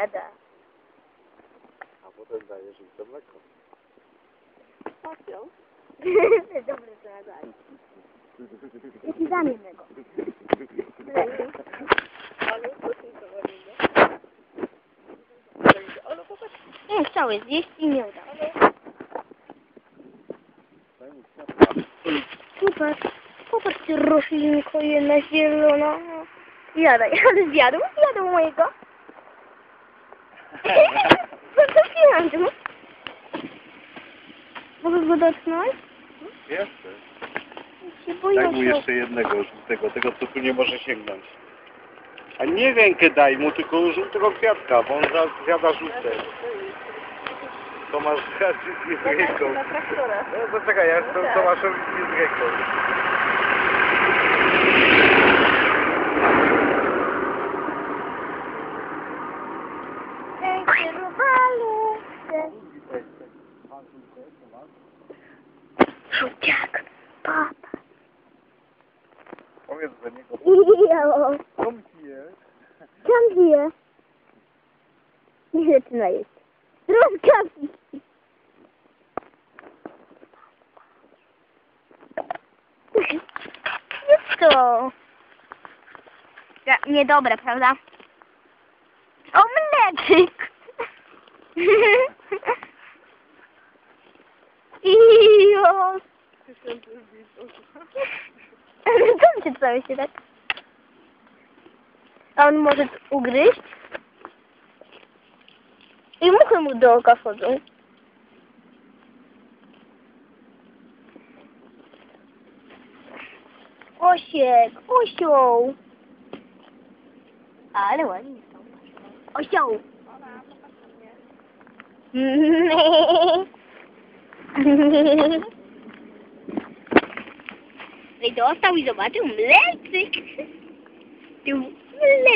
zjada. A potem dajesz im to mleko. Pacją. Dobre to nadali. Ja ci dam jednego. Ale upośledzowanie. Ale popatrz, Nie chciałeś zjeść i nie udało. Kwiatka. Popatrz, roślinko jedna zielona. Jadaj, ale zjadł, zjadł mojego. Potrafiłam tu. Mogę go dotknąć? Jeszcze. Się boję. Daj mu jeszcze jednego żółtego, tego co tu nie może sięgnąć. A nie rękę daj mu, tylko żółtego kwiatka, bo on za- zjada żółte. To masz raczej z ręką. na traktora. No to czekaj, ja to Tomaszowi z ręką. Żółciak, papa. Powiedz do niego, Jo, co pijesz? tam zje. Nie zaczyna jeść. Rozkazuj. Jest to. Ja, niedobre, prawda? O, mleczyk! Tysiące zbitów. Co się cały się tak? A on może ugryźć? I muchy mu do oka wchodzą. Osiek, osioł. Ale ładnie są. Osioł. Ona, popatrz na mnie. I dostał i zobaczył mlecyk. Tu mlecyk.